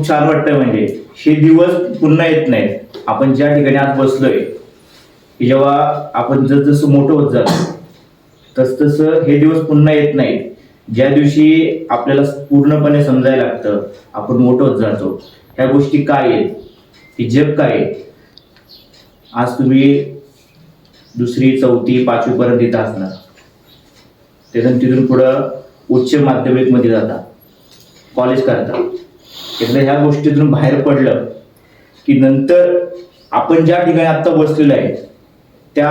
खूप छान वाटतंय म्हणजे. हे दिवस पुन्हा येत नाहीत. आपण ज्या ठिकाणी आज बसलोय की जेव्हा आपण जसजसं मोठं होत जातो तस तसं हे दिवस पुन्हा येत नाहीत. ज्या दिवशी आपल्याला पूर्णपणे समजायला लागतं आपण मोठं होत जातो. ह्या गोष्टी काय आहेत? की जग काय आहे आज तुम्ही दुसरी चौथी पाचवीपर्यंत इथं असणार. त्यातून तिथून पुढं उच्च माध्यमिकमध्ये जाता. कॉलेज करता. एकदा ह्या गोष्टीतून बाहेर पडलं की नंतर आपण ज्या ठिकाणी आत्ता बसलेलो आहे त्या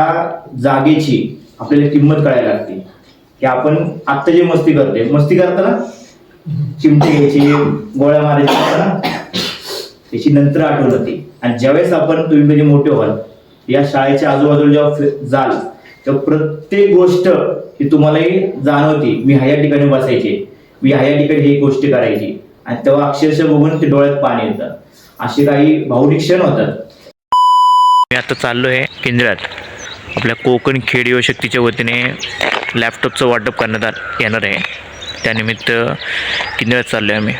जागेची आपल्याला किंमत कळायला लागते. की आपण आत्ता जे मस्ती करते मस्ती करताना चिमटे घ्यायची गोळ्या मारायची ना त्याची नंतर आठवण होते. आणि ज्यावेळेस आपण तुम्ही म्हणजे मोठे व्हाल या शाळेच्या आजूबाजूला जेव्हा जाल तेव्हा प्रत्येक गोष्ट ही तुम्हालाही जाणवती मी ह्या या ठिकाणी बसायचे मी ह्या ठिकाणी ही गोष्ट करायची. आणि तेव्हा अक्षरशः बघून ते डोळ्यात पाणी येतं. असे काही भावनिक क्षण होतात. मी आता चाललो आहे केंद्रात. आपल्या कोकण खेड युवशक्तीच्या वतीने लॅपटॉपचं वाटप करण्यात येणार आहे. त्यानिमित्त केंद्रात चाललो आहे आम्ही.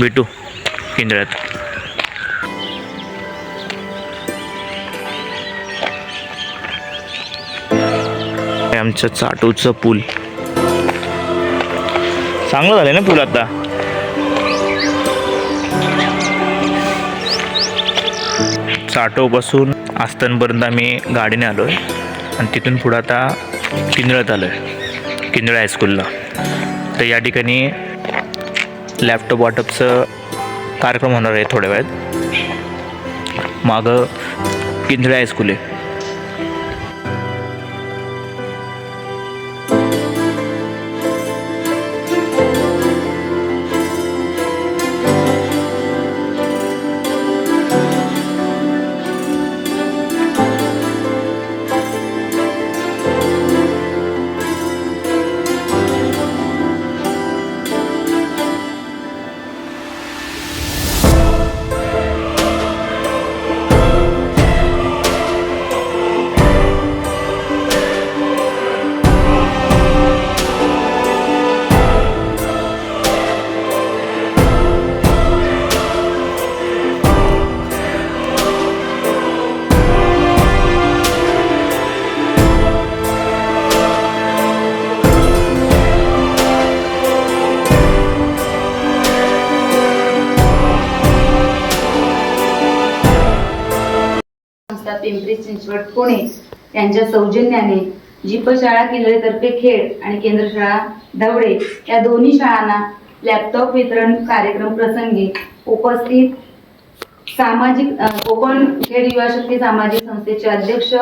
भेटू केंद्रात. हे आमचं चाटूचं पूल. चांगलं झालं ना पूल आता. चाटोपासून आस्तनपर्यंत आम्ही गाडीने आलो आहे आणि तिथून पुढं आता किंजळत आलो आहे किंजळ हायस्कूलला तर या ठिकाणी लॅपटॉप वाटपचं कार्यक्रम होणार आहे थोड्या वेळात. मागं किंजळे हायस्कूल आहे. पिंपरी चिंचवड पुणे यांच्या सौजन्याने जीप शाळा किल्लेतर्फे खेड आणि केंद्र शाळा धवडे या दोन्ही शाळांना लॅपटॉप वितरण कार्यक्रम प्रसंगी उपस्थित सामाजिक कोकण खेड युवा शक्ती सामाजिक संस्थेचे अध्यक्ष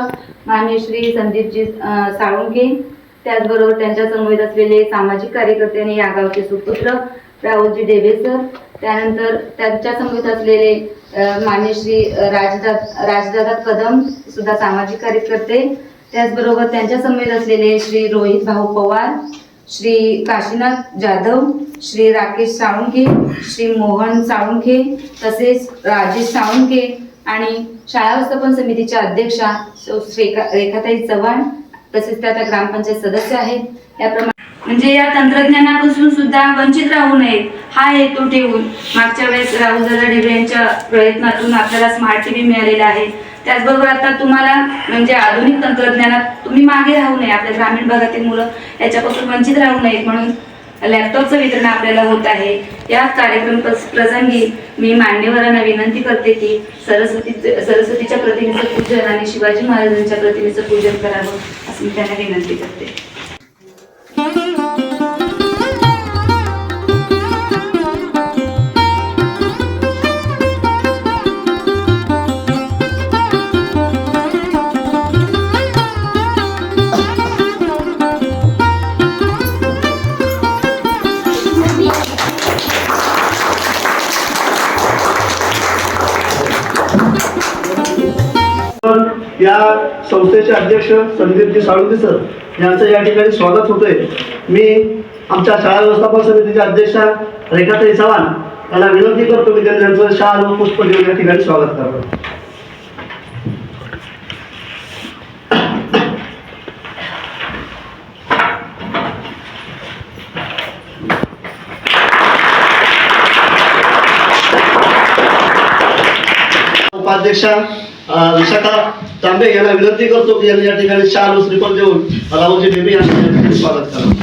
माननीय श्री संदीपजी साळुंके त्याचबरोबर त्यांच्या समवेत असलेले सामाजिक कार्यकर्ते आणि या गावचे सुपुत्र राहुलजी डेबे सर. त्यानंतर त्यांच्या समवेत असलेले मान्य श्री राजदा राजदादा कदम सुद्धा सामाजिक कार्यकर्ते. त्याचबरोबर त्यांच्या समवेत असलेले श्री रोहित भाऊ पवार श्री काशीनाथ जाधव श्री राकेश साळुंखे श्री मोहन साळुंखे तसेच राजेश साळुंखे आणि शाळा व्यवस्थापन समितीच्या अध्यक्षा रेखाताई चव्हाण तसेच त्या त्या ग्रामपंचायत सदस्य आहेत. त्याप्रमाणे म्हणजे या तंत्रज्ञानापासून सुद्धा वंचित राहू नये हा हेतू ठेवून मागच्या वेळेस राहुलदादा ढेबे यांच्या प्रयत्नातून आपल्याला स्मार्ट टी व्ही मिळालेला आहे. त्याचबरोबर आता तुम्हाला म्हणजे आधुनिक तंत्रज्ञानात तुम्ही मागे राहू नये आपल्या ग्रामीण भागातील मुलं याच्यापासून वंचित राहू नयेत म्हणून लॅपटॉपचं वितरण आपल्याला होत आहे. या कार्यक्रम प्रसंगी मी मान्यवरांना विनंती करते की सरस्वती सरस्वतीच्या प्रतिमेचं पूजन आणि शिवाजी महाराजांच्या प्रतिमेचं पूजन करावं असं मी त्यांना विनंती करते. या संस्थेचे अध्यक्ष संदीपजी साळुंदे सर यांचं या ठिकाणी स्वागत होतंय. मी आमच्या शाळा व्यवस्थापन समितीचे अध्यक्षा रेखाताई चव्हाण यांना विनंती करतो मी त्यांचं शाल व पुष्प घेऊन या ठिकाणी स्वागत करतो. उपाध्यक्षा विशाखा तांबे यांना विनंती करतो की यांनी या ठिकाणी शाल व श्रीफळ देऊन राहुलजी बेबी यांना स्वागत करा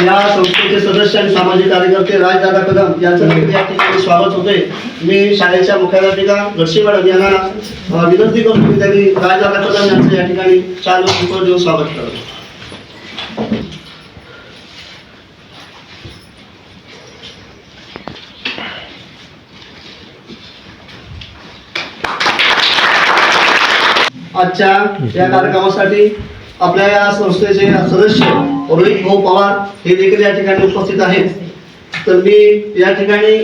या संस्थेचे सदस्य आणि सामाजिक कार्यकर्ते राजदादा कदम यांचं या ठिकाणी स्वागत होते मी शाळेच्या मुख्याध्यापिका घडशी मॅडम यांना विनंती करतो की त्यांनी राजदादा कदम यांचं या ठिकाणी चार दिवस देऊन स्वागत करावं आजच्या या कार्यक्रमासाठी आपल्या या संस्थेचे सदस्य रोहित भाऊ पवार हे देखील या ठिकाणी उपस्थित आहेत. तर मी या ठिकाणी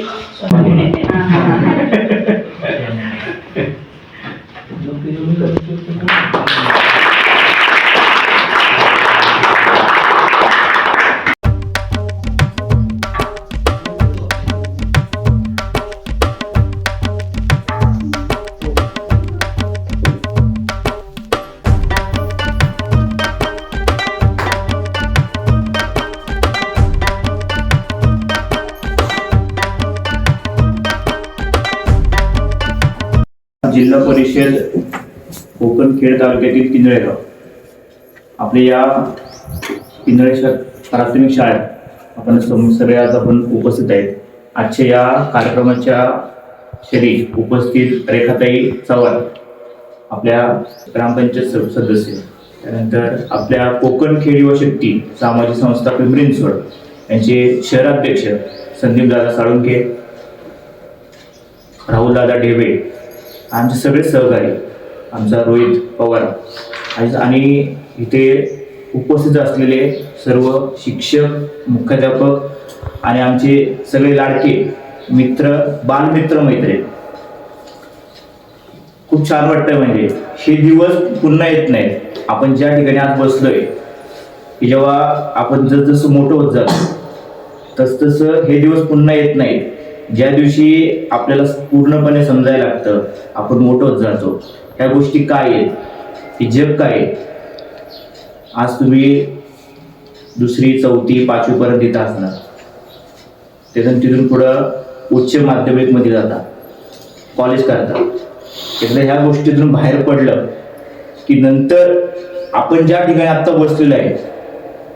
जिल्हा परिषद कोकण खेड तालुक्यातील किंजळेगाव आपल्या या किंजळे प्राथमिक शाळेत आपण सगळे आज आपण उपस्थित आहेत. आजच्या या कार्यक्रमाच्या शरीर उपस्थित रेखाताई चव्हाण आपल्या ग्रामपंचायत स- सदस्य. त्यानंतर आपल्या कोकण खेड युवा शक्ती सामाजिक संस्था पिंपरींचवड यांचे शहराध्यक्ष संदीपदादा साळुंके राहुलदादा ढेबे आमचे सगळे सहकारी आमचा रोहित पवार आणि- आणि इथे उपस्थित असलेले सर्व शिक्षक मुख्याध्यापक आणि आमचे सगळे लाडके मित्र बालमित्र मैत्रीण. खूप छान वाटतंय म्हणजे हे दिवस पुन्हा येत नाहीत. आपण ज्या ठिकाणी आज बसलोय की जेव्हा आपण जसजसं मोठं होत जातो तस तसं हे दिवस पुन्हा येत नाहीत. ज्या दिवशी आपल्याला पूर्णपणे समजायला लागतं आपण मोठं होत जातो ह्या गोष्टी काय आहेत? हे जग काय आहे? आज तुम्ही दुसरी चौथी पाचवीपर्यंत तिथं असणार. त्यातून तिथून पुढं उच्च माध्यमिकमध्ये जाता. कॉलेज करता. एकदा ह्या गोष्टीतून बाहेर पडलं की नंतर आपण ज्या ठिकाणी आत्ता बसलेलो आहे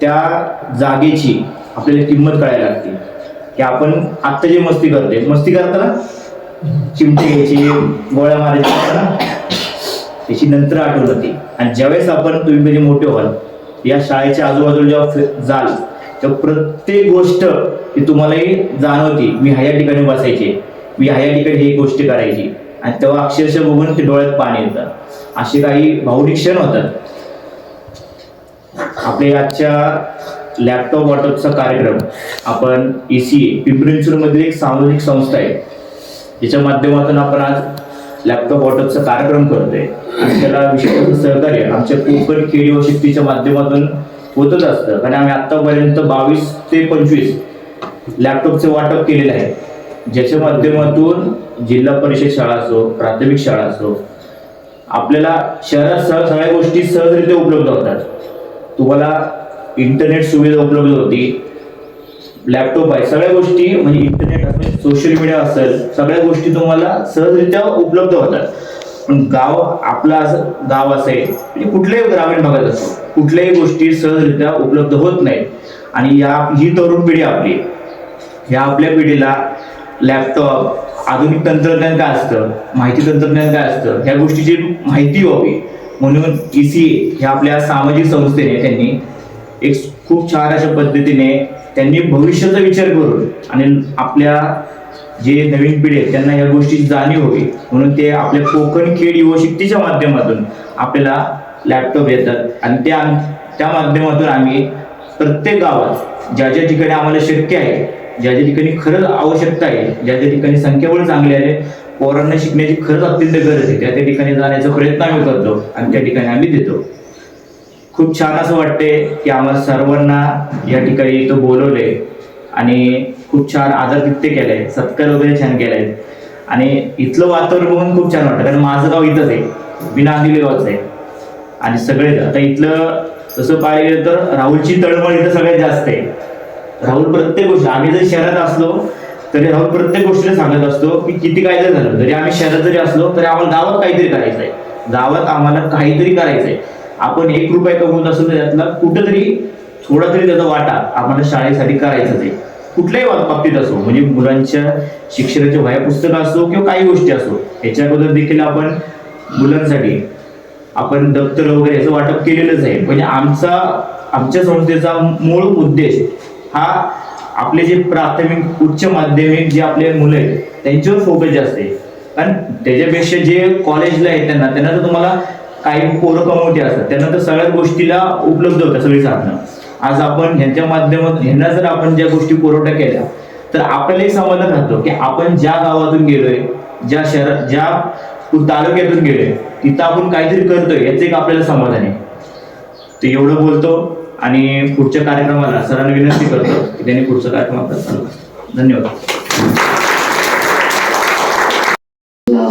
त्या जागेची आपल्याला किंमत कळायला लागते. की आपण आत्ता जे मस्ती करतोय मस्ती करताना चिमटे घ्यायची गोळ्या मारायची करताना त्याची नंतर आठवण होती आणि ज्यावेळेस आपण तुम्ही म्हणजे मोठे व्हाल या शाळेच्या आजूबाजूला जेव्हा जाल तेव्हा प्रत्येक गोष्ट ही तुम्हालाही जाणवती मी ह्या ठिकाणी बसायचे मी ह्या ठिकाणी ही गोष्ट करायची. आणि तेव्हा अक्षरशः बघून ते डोळ्यात पाणी येतं. असे काही भावनिक क्षण होतात. आपल्या आजच्या लॅपटॉप वाटपचा कार्यक्रम. आपण ई सी पिंपरी मधील एक सामाजिक संस्था आहे. ज्याच्या माध्यमातून आपण आज लॅपटॉप वाटपचा कार्यक्रम करतोय. आणि त्याला विशेष सहकार्य आमच्या कोकण खेडी व शक्तीच्या माध्यमातून होतच असतं. कारण आम्ही आतापर्यंत बावीस ते पंचवीस लॅपटॉपचे वाटप केलेले आहे ज्याच्या माध्यमातून जिल्हा परिषद शाळा असो प्राथमिक शाळा असो आपल्याला शहरात सहज सगळ्या गोष्टी सहजरित्या उपलब्ध होतात. तुम्हाला इंटरनेट सुविधा उपलब्ध होती. लॅपटॉप आहे. सगळ्या गोष्टी म्हणजे इंटरनेट असेल सोशल मीडिया असेल सगळ्या गोष्टी तुम्हाला सहजरित्या उपलब्ध होतात. पण गाव आपला असं गाव असेल म्हणजे कुठल्याही ग्रामीण भागात असो कुठल्याही गोष्टी सहजरित्या उपलब्ध होत नाहीत. आणि या ही तरुण पिढी आपली. ह्या आपल्या पिढीला लॅपटॉप आधुनिक तंत्रज्ञान काय असतं? माहिती तंत्रज्ञान काय असतं? ह्या गोष्टीची माहिती व्हावी. म्हणून ई सी ह्या आपल्या सामाजिक संस्थेने त्यांनी एक खूप छान अशा पद्धतीने त्यांनी भविष्याचा विचार करून आणि आपल्या जे नवीन पिढी आहेत त्यांना या गोष्टीची जाणीव हवी. म्हणून ते आपल्या कोकण खेळ युवशक्तीच्या माध्यमातून आपल्याला लॅपटॉप येतात. आणि त्या त्या माध्यमातून आम्ही प्रत्येक गावात ज्या ज्या ठिकाणी आम्हाला शक्य आहे ज्या ज्या ठिकाणी खरंच आवश्यकता आहे ज्या ज्या ठिकाणी संख्याबळ चांगले आहे पोरांना शिकण्याची खरंच अत्यंत गरज आहे त्या त्या ठिकाणी जाण्याचा प्रयत्न आम्ही करतो आणि त्या ठिकाणी आम्ही देतो. खूप छान असं वाटते की आम्हाला सर्वांना या ठिकाणी इथं बोलवले आणि खूप छान आदरातिथ्य केलंय सत्कार वगैरे छान केलाय आणि इथलं वातावरण बघून खूप छान वाटतं कारण माझं गाव इथंच आहे बिना गावच आहे. आणि सगळे आता इथलं तसं पाहिलं गेलं तर राहुलची तळमळ इथं सगळ्यात जास्त आहे. राहुल प्रत्येक गोष्ट आम्ही जरी शहरात असलो तरी राहुल प्रत्येक गोष्टीला सांगत असतो की किती काय जरी झालं जरी आम्ही शहरात जरी असलो तरी आम्हाला गावात काहीतरी करायचं आहे गावात आम्हाला काहीतरी करायचं आहे आपण एक रुपये कमवत असलो तर त्यातला कुठंतरी थोडा तरी त्याचा वाटा आम्हाला शाळेसाठी करायचाच आहे कुठल्याही बाबतीत असो म्हणजे मुलांच्या शिक्षणाच्या वया पुस्तकं असो किंवा काही गोष्टी असो याच्याबद्दल देखील आपण मुलांसाठी आपण दप्तर वगैरे याचं वाटप केलेलंच आहे. म्हणजे आमचा आमच्या संस्थेचा मूळ उद्देश हा आपले जे प्राथमिक उच्च माध्यमिक जे आपले मुलं आहेत त्यांच्यावर फोकस जास्त आहे. कारण त्याच्यापेक्षा जे कॉलेजला आहेत त्यांना त्यांना तर तुम्हाला काही पोरं कमवते असतात त्यांना तर सगळ्याच गोष्टीला उपलब्ध होतात सगळी साधनं. आज आपण ह्यांच्या माध्यमातून ह्यांना जर आपण ज्या गोष्टी पुरवठा केल्या तर आपल्याला एक समाधान राहतो की आपण ज्या गावातून गेलोय ज्या शहरात ज्या तालुक्यातून गेलोय तिथं आपण काहीतरी करतोय याचं एक आपल्याला समाधान आहे. तर एवढं बोलतो आणि पुढच्या कार्यक्रमाला सरांना विनंती करतो की त्यांनी पुढचा कार्यक्रम आपल्याला धन्यवाद.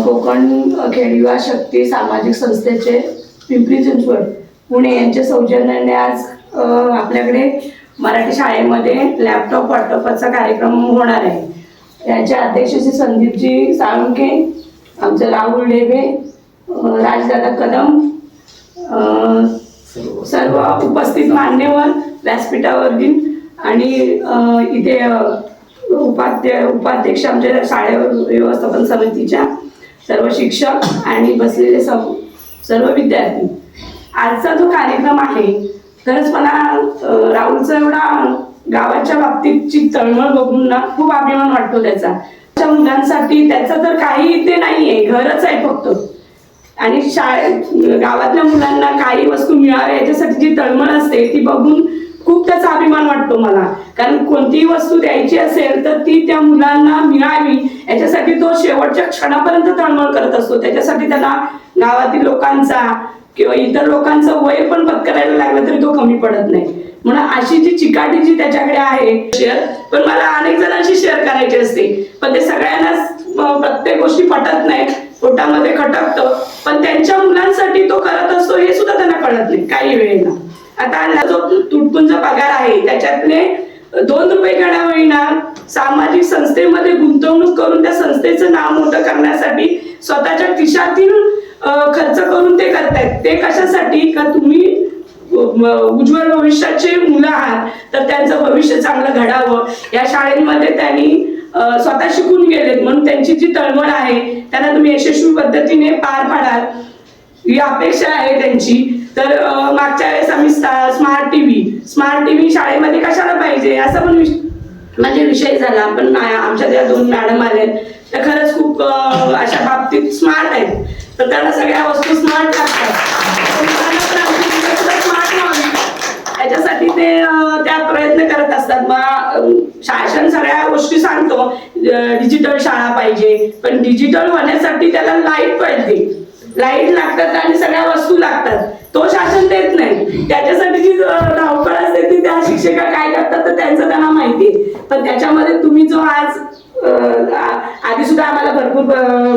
कोकण खेळयुवा शक्ती सामाजिक संस्थेचे पिंपरी चिंचवड पुणे यांच्या सौजन्याने आज आपल्याकडे मराठी शाळेमध्ये लॅपटॉप वाटपाचा कार्यक्रम होणार आहे. याचे अध्यक्ष श्री संदीपजी साळुंके आमचे राहुल ढेबे राजदादा कदम सर्व उपस्थित मान्यवर व्यासपीठावरील आणि इथे उपाध्य उपाध्यक्ष आमच्या शाळे व्यवस्थापन समितीच्या सर्व शिक्षक आणि बसलेले सर्व सर्व विद्यार्थी. आजचा जो कार्यक्रम आहे खरंच मला राहुलचा एवढा गावाच्या बाबतीतची तळमळ बघून ना खूप अभिमान वाटतो त्याचा. त्या मुलांसाठी त्याचं तर काही ते नाहीये घरच आहे फक्त. आणि शाळेत गावातल्या मुलांना काही वस्तू मिळाव्या याच्यासाठी जी तळमळ असते ती बघून खूप त्याचा अभिमान वाटतो मला. कारण कोणतीही वस्तू द्यायची असेल तर ती त्या मुलांना मिळावी. याच्यासाठी तो शेवटच्या क्षणापर्यंत तळमळ करत असतो. त्याच्यासाठी त्याला गावातील लोकांचा किंवा इतर लोकांचं वय पण पत्करायला लागलं तरी तो कमी पडत नाही. म्हणून अशी जी चिकाटी जी त्याच्याकडे आहे शेअर पण मला अनेक जणांशी शेअर करायची असते. पण ते सगळ्यांनाच प्रत्येक गोष्टी पटत नाहीत पोटामध्ये खटकतं. पण त्यांच्या मुलांसाठी तो करत असतो हे सुद्धा त्यांना कळत नाही. काही वेळेला. आता जो तुटपुंजा पगार आहे त्याच्यातले दोन रुपये गणा होईना सामाजिक संस्थेमध्ये गुंतवणूक करून त्या संस्थेचं नाव मोठं करण्यासाठी स्वतःच्या खिशातील खर्च करून ते करतायत. ते कशासाठी? का तुम्ही उज्ज्वल भविष्याचे मुलं आहात तर त्यांचं भविष्य चांगलं घडावं. या शाळेमध्ये त्यांनी स्वतः शिकून गेलेत. म्हणून त्यांची जी तळमळ आहे त्यांना तुम्ही यशस्वी पद्धतीने पार पाडाल. ही अपेक्षा आहे त्यांची. तर मागच्या वेळेस आम्ही स्मार्ट टीव्ही स्मार्ट टीव्ही शाळेमध्ये कशाला पाहिजे? असं पण म्हणजे विषय झाला पण आमच्या त्या दोन मॅडम आल्या त्या खरंच खूप अशा बाबतीत स्मार्ट आहेत. तर त्यांना सगळ्या वस्तू स्मार्ट लागतात. स्मार्ट याच्यासाठी ते त्या प्रयत्न करत असतात. मग शासन सगळ्या गोष्टी सांगतो. डिजिटल शाळा पाहिजे. पण डिजिटल होण्यासाठी त्याला लाइट पाहिजे. लाइट लागतात आणि सगळ्या वस्तू लागतात. तो शासन देत नाही. त्याच्यासाठी जी धावपळ असते ती त्या शिक्षिका काय करतात तर त्यांचं त्यांना माहिती आहे. पण त्याच्यामध्ये तुम्ही जो आज आधी सुद्धा आम्हाला भरपूर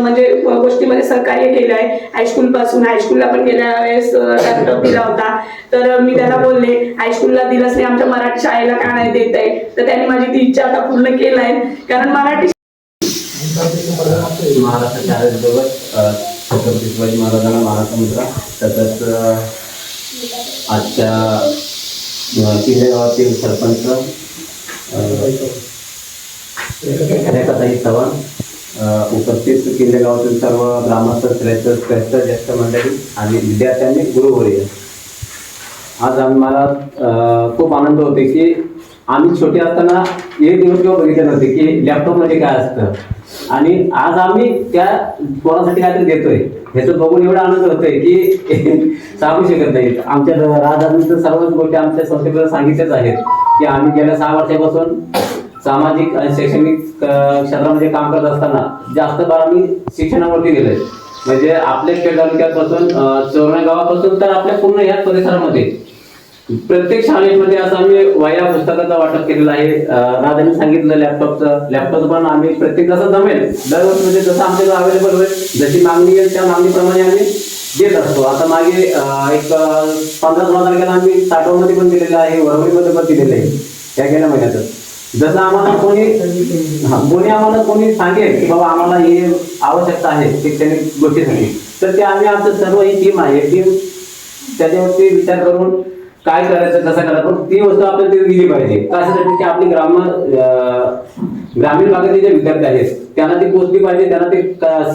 म्हणजे गोष्टीमध्ये सहकार्य केलं आहे. हायस्कूल पासून हायस्कूलला पण गेल्या वेळेस लॅपटॉप दिला होता. तर मी त्याला बोलले हायस्कूलला दिलंच नाही. आमच्या मराठी शाळेला का नाही देत आहे? तर त्यांनी माझी ती इच्छा आता पूर्ण केलं आहे. कारण मराठी महाराष्ट्र छत्रपती शिवाजी महाराजांना महासमुद्र तसंच आजच्या किल्लेगावातील किल्ले गावातील सरपंच रेखाताई चव्हाण उपस्थित किल्लेगावातील सर्व ग्रामस्थ श्रेष्ठ श्रेष्ठ ज्येष्ठ मंडळी आणि विद्यार्थ्यांनी गुरुवर्य आज आम्हाला खूप आनंद होते की आम्ही छोटे असताना एक दिवस किंवा बघितले नव्हते की लॅपटॉप म्हणजे काय असतं. आणि आज आम्ही त्या पोरासाठी काहीतरी देतोय. ह्याचं बघून एवढा आनंद होतोय की सांगू शकत नाही. आमच्या राजधानी तर सर्वच गोष्टी आमच्या संस्थेकडे सांगितल्याच आहेत की आम्ही गेल्या सहा वर्षापासून सामाजिक आणि शैक्षणिक क्षेत्रामध्ये काम करत असताना जास्त बार आम्ही शिक्षणावरती गेलोय. म्हणजे आपल्या खेड तालुक्यापासून चोरणा गावापासून तर आपल्या पूर्ण याच परिसरामध्ये. प्रत्येक शाळेमध्ये असं आम्ही वया पुस्तकाचं वाटप केलेलं आहे. अं, सांगितलं लॅपटॉपचं लॅपटॉप पण आम्ही प्रत्येक जसं जमेल दरवर्षी म्हणजे जसं आमच्याकडे अवेलेबल होईल जशी मागणी येईल त्या मागणीप्रमाणे आम्ही देत असतो. आता मागे एक पंधरा सोळा तारखेला आम्ही साठवमध्ये पण दिलेलं आहे वरवडीमध्ये पण दिलेलं आहे त्या गेल्या महिन्यातच जसं आम्हाला कोणी हा, कोणी आम्हाला कोणी सांगेल की बाबा आम्हाला हे आवश्यकता आहे शैक्षणिक गोष्टीसाठी तर ते आम्ही आमचं सर्व ही टीम आहे टीम त्याच्यावरती विचार करून काय करायचं कसं करायचं पण ती वस्तू आपल्याला दिली पाहिजे. कशासाठी की आपली ग्राम ग्रामीण भागातील जे विद्यार्थी आहेत त्यांना ती पोचली पाहिजे त्यांना ते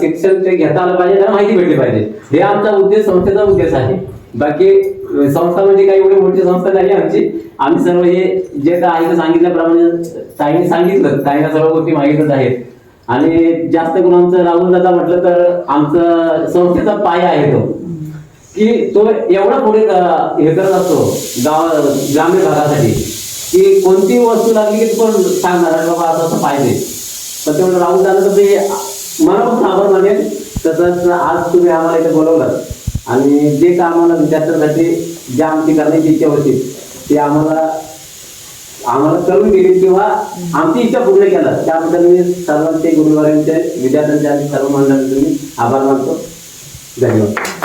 शिक्षण ते घेता आलं पाहिजे त्यांना माहिती भेटली पाहिजे. हे आमचा उद्देश संस्थेचा उद्देश आहे. बाकी संस्था म्हणजे काही एवढी मोठी संस्था नाही आमची. आम्ही सर्व हे जे काय आहे ते सांगितल्याप्रमाणे ताईंनी सांगितलं ताईंना सर्व गोष्टी माहीतच आहेत. आणि जास्त करून आमचं राहुल दादा म्हटलं तर आमचं संस्थेचा पाया आहे तो. की तो एवढा पुढे हे करत असतो गाव ग्रामीण भागासाठी की कोणती वस्तू लागली की पण सांगणार बाबा असं असं पाहिजे. पण तेवढं राहुल झालं तर ते मनापासून आभार मानेल. तसंच आज तुम्ही आम्हाला इथे बोलवलं. आणि जे का आम्हाला विद्यार्थ्यांसाठी जे आमची करण्याची इच्छा होती ते आम्हाला आम्हाला करून दिली किंवा आमची इच्छा पूर्ण केला. त्याबद्दल मी सर्वांचे गुरुवारांचे विद्यार्थ्यांचे आणि सर्व मंडळांचे मी आभार मानतो. धन्यवाद.